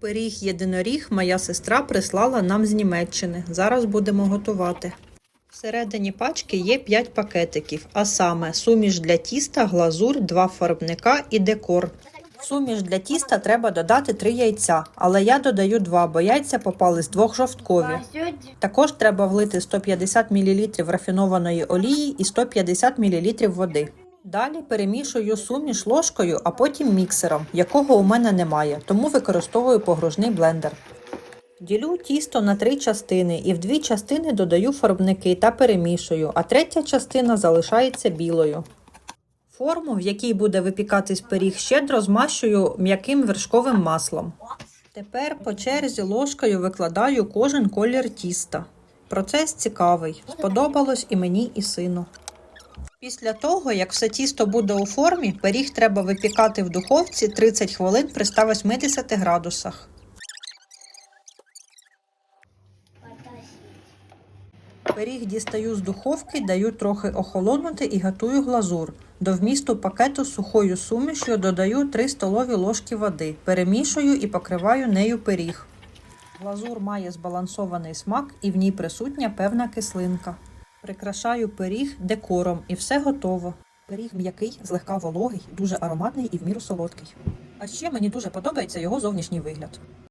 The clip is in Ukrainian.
Пиріг єдиноріг моя сестра прислала нам з Німеччини. Зараз будемо готувати. Всередині пачки є 5 пакетиків, а саме суміш для тіста, глазурь, 2 фарбника і декор. Суміш для тіста треба додати 3 яйця, але я додаю 2, бо яйця попали з двох жовткові. Також треба влити 150 мл рафінованої олії і 150 мл води. Далі перемішую суміш ложкою, а потім міксером, якого у мене немає, тому використовую погружний блендер. Ділю тісто на три частини і в дві частини додаю фарбники та перемішую, а третя частина залишається білою. Форму, в якій буде випікатись пиріг, щедро змащую м'яким вершковим маслом. Тепер по черзі ложкою викладаю кожен колір тіста. Процес цікавий, сподобалось і мені, і сину. Після того, як все тісто буде у формі, пиріг треба випікати в духовці 30 хвилин при 180 градусах. Пиріг дістаю з духовки, даю трохи охолонути і готую глазур. До вмісту пакету сухою сумішю додаю 3 столові ложки води, перемішую і покриваю нею пиріг. Глазур має збалансований смак і в ній присутня певна кислинка. Прикрашаю пиріг декором і все готово. Пиріг м'який, злегка вологий, дуже ароматний і в міру солодкий. А ще мені дуже подобається його зовнішній вигляд.